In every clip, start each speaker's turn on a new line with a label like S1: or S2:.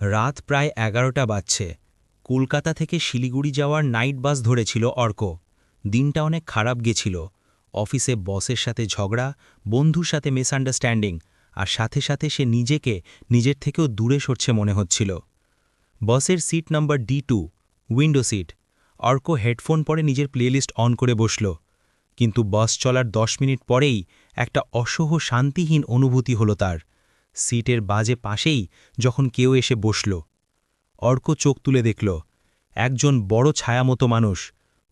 S1: রাত প্রায় এগারোটা বাজছে। কলকাতা থেকে শিলিগুড়ি যাওয়ার নাইট বাস ধরেছিল অর্ক। দিনটা অনেক খারাপ গেছিল। অফিসে বসের সাথে ঝগড়া, বন্ধুর সাথে মিসআন্ডারস্ট্যান্ডিং আর সাথে সাথে সে নিজেকে নিজের থেকেও দূরে সরছে মনে হচ্ছিল। বসের seat number D two window seat Arko headphone পরে নিজের প্লেলিস্ট অন করে বসল। কিন্তু বাস চলার দশ মিনিট পরেই একটা অসহ শান্তিহীন অনুভূতি হলো তার। সিটের বাজে পাশেই যখন কেউ এসে বসল। অর্ক চোখ তুলে দেখল, একজন বড় ছায়ামতো মানুষ,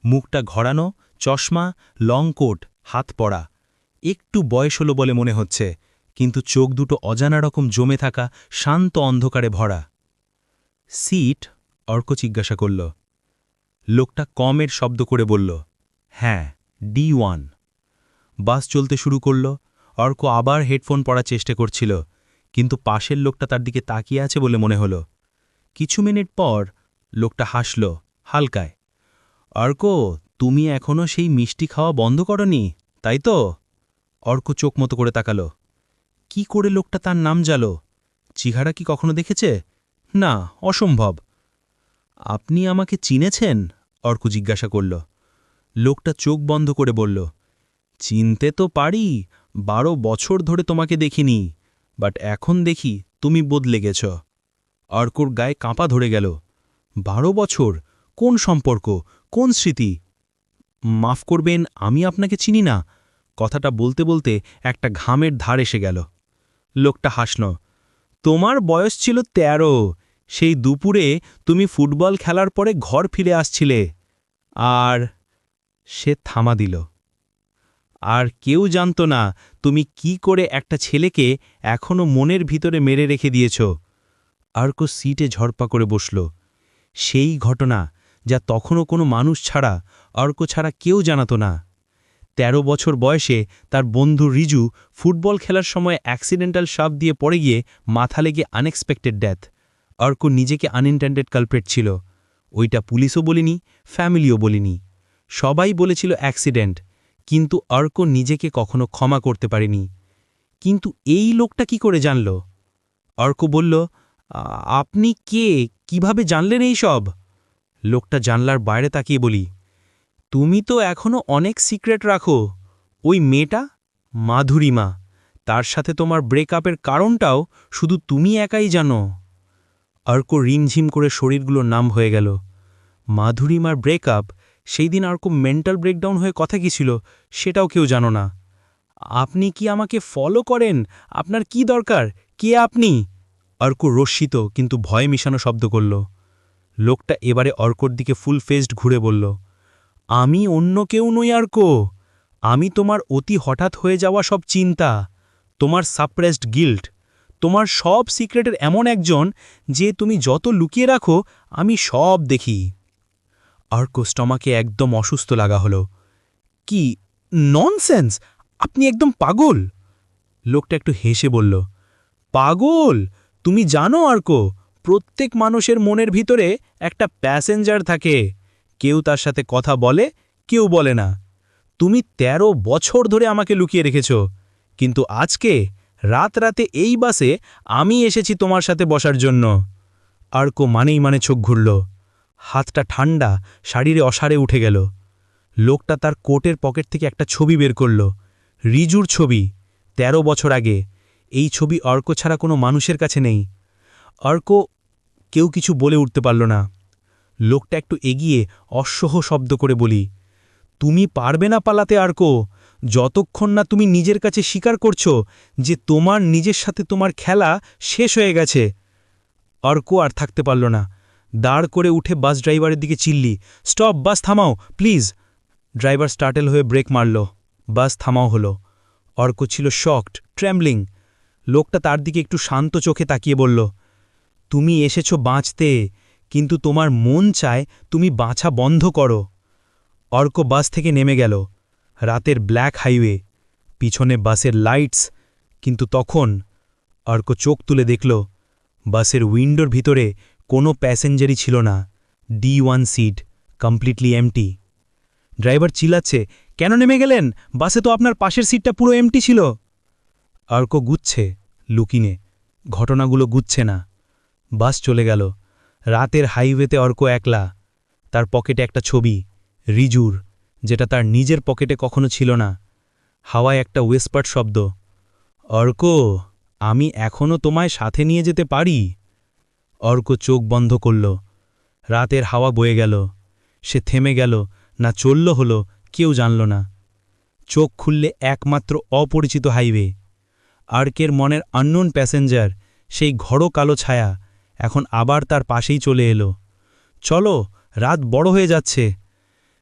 S1: মুখটা ঘরানো, চশমা, লং কোট, হাত পড়া একটু বয়স হলো বলে মনে হচ্ছে, কিন্তু চোখ দুটো অজানা রকম জমে থাকা শান্ত অন্ধকারে ভরা। সিট, অর্ক জিজ্ঞাসা করল। লোকটা কমের শব্দ করে বলল হ্যাঁ ডি ওয়ান। বাস চলতে শুরু করল, অর্ক আবার হেডফোন পড়ার চেষ্টা করছিল কিন্তু পাশের লোকটা তার দিকে তাকিয়ে আছে বলে মনে হলো। কিছু মিনিট পর লোকটা হাসল, হালকায়। অর্ক, তুমি এখনও সেই মিষ্টি খাওয়া বন্ধ করনি, তাই তো? অর্ক চোখ মতো করে তাকালো। কি করে লোকটা তার নাম জালো? চিহারা কি কখনো দেখেছে? না, অসম্ভব। আপনি আমাকে চিনেছেন? অর্ক জিজ্ঞাসা করল। লোকটা চোখ বন্ধ করে বলল, চিনতে তো পারি, বারো বছর ধরে তোমাকে দেখিনি। বাট এখন দেখি তুমি বদলে গেছ। অর্কর গায়ে কাঁপা ধরে গেল। বারো বছর, কোন সম্পর্ক, কোন স্মৃতি? মাফ করবেন, আমি আপনাকে চিনি না। কথাটা বলতে বলতে একটা ঘামের ধার এসে গেল। লোকটা হাসল। তোমার বয়স ছিল তেরো। সেই দুপুরে তুমি ফুটবল খেলার পরে ঘর ফিরে আসছিলে। আর সে থামা দিল। আর কেউ জানত না তুমি কি করে একটা ছেলেকে এখনও মনের ভিতরে মেরে রেখে দিয়েছ। আর্ক সিটে ঝড়পা করে বসল। সেই ঘটনা যা তখনও কোনো মানুষ ছাড়া অর্ক ছাড়া কেউ জানাত না। ১৩ বছর বয়সে তার বন্ধু রিজু ফুটবল খেলার সময় অ্যাক্সিডেন্টাল সাপ দিয়ে পড়ে গিয়ে মাথা লেগে আনএক্সপেক্টেড ডেথ। অর্ক নিজেকে আনইন্টেন্ডেড কালপ্রেট ছিল। ওইটা পুলিশও বলিনি, ফ্যামিলিও বলিনি। সবাই বলেছিল অ্যাক্সিডেন্ট। কিন্তু অর্ক নিজেকে কখনো ক্ষমা করতে পারেনি। কিন্তু এই লোকটা কি করে জানল? অর্ক বলল আপনি কে? কীভাবে জানলেন এই সব? লোকটা জানলার বাইরে তাকিয়ে বলি, তুমি তো এখনও অনেক সিক্রেট রাখো। ওই মেয়েটা মাধুরিমা তার সাথে তোমার ব্রেকআপের কারণটাও শুধু তুমি একাই জানো। অর্ক রিমঝিম করে শরীরগুলোর নাম হয়ে গেল মাধুরিমার ব্রেকআপ সেই দিন আর্ক মেন্টাল ব্রেকডাউন হয়ে কথা কি ছিল, সেটাও কেউ জানো না। আপনি কি আমাকে ফলো করেন? আপনার কি দরকার? কে আপনি? অর্ক রস্মিত কিন্তু ভয় মিশানো শব্দ করল। লোকটা এবারে অর্কর দিকে ফুল ফেসড ঘুরে বলল, আমি অন্য কেউ নই আর্ক আমি তোমার অতি হঠাৎ হয়ে যাওয়া সব চিন্তা, তোমার সাপ্রেসড গিল্ট তোমার সব সিক্রেটের এমন একজন যে তুমি যত লুকিয়ে রাখো, আমি সব দেখি। আর্ক স্টমাকে একদম অসুস্থ লাগা হলো। কি ননসেন্স? আপনি একদম পাগল। লোকটা একটু হেসে বলল, পাগল? তুমি জানো আর্ক, প্রত্যেক মানুষের মনের ভিতরে একটা প্যাসেঞ্জার থাকে। কেউ তার সাথে কথা বলে, কেউ বলে না। তুমি ১৩ বছর ধরে আমাকে লুকিয়ে রেখেছ। কিন্তু আজকে, রাত রাতে এই বাসে আমি এসেছি তোমার সাথে বসার জন্য। আর্ক মানেই মানে চোখ ঘুরল। হাতটা ঠান্ডা শাড়িরে অসারে উঠে গেল। লোকটা তার কোটের পকেট থেকে একটা ছবি বের করল। রিজুর ছবি ১৩ বছর আগে। এই ছবি অর্ক ছাড়া কোনো মানুষের কাছে নেই। অর্ক কেউ কিছু বলে উঠতে পারল না। লোকটা একটু এগিয়ে অসহ শব্দ করে বলি, তুমি পারবে না পালাতে আর্ক যতক্ষণ না তুমি নিজের কাছে স্বীকার করছ যে তোমার নিজের সাথে তোমার খেলা শেষ হয়ে গেছে। অর্ক আর থাকতে পারল না। দাঁড় করে উঠে বাস ড্রাইভারের দিকে চিল্লি, স্টপ, বাস থামাও, প্লিজ। ড্রাইভার স্টার্টেল হয়ে ব্রেক মারল। বাস থামাও হলো। অর্ক ছিল শকড, ট্র্যাম্বলিং। লোকটা তার দিকে একটু শান্ত চোখে তাকিয়ে বলল, তুমি এসেছ বাঁচতে, কিন্তু তোমার মন চায় তুমি বাঁচা বন্ধ করো। অর্ক বাস থেকে নেমে গেল, রাতের ব্ল্যাক হাইওয়ে। পিছনে বাসের লাইটস, কিন্তু তখন অর্ক চোখ তুলে দেখল, বাসের উইন্ডোর ভিতরে কোনো প্যাসেঞ্জারই ছিল না। D one seat completely empty driver চিল্লাচ্ছে, কেন নেমে গেলেন? বাসে তো আপনার পাশের সিটটা পুরো এমটি ছিল। অর্ক গুচ্ছে, লুকিনে। ঘটনাগুলো গুচ্ছে না।
S2: বাস চলে গেল। রাতের হাইওয়েতে অর্ক একলা। তার পকেটে একটা ছবি, রিজুর, যেটা তার নিজের পকেটে কখনো ছিল না। হাওয়ায় একটা ওয়েসপার্ট শব্দ অর্ক আমি এখনও তোমায় সাথে নিয়ে যেতে পারি? অর্ক চোখ বন্ধ করল। রাতের হাওয়া বয়ে গেল। সে থেমে গেল, না চলল হলো, কেউ জানল না। চোখ খুললে একমাত্র অপরিচিত হাইওয়ে। আর্কের মনের আননোন প্যাসেঞ্জার, সেই ঘড়ো কালো ছায়া, এখন আবার তার পাশেই চলে এলো। চলো, রাত বড় হয়ে যাচ্ছে।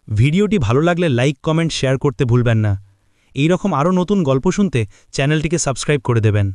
S2: ভিডিওটি ভালো লাগলে লাইক, কমেন্ট, শেয়ার করতে ভুলবেন না। এই রকম আরও নতুন গল্প শুনতে চ্যানেলটিকে সাবস্ক্রাইব করে দেবেন।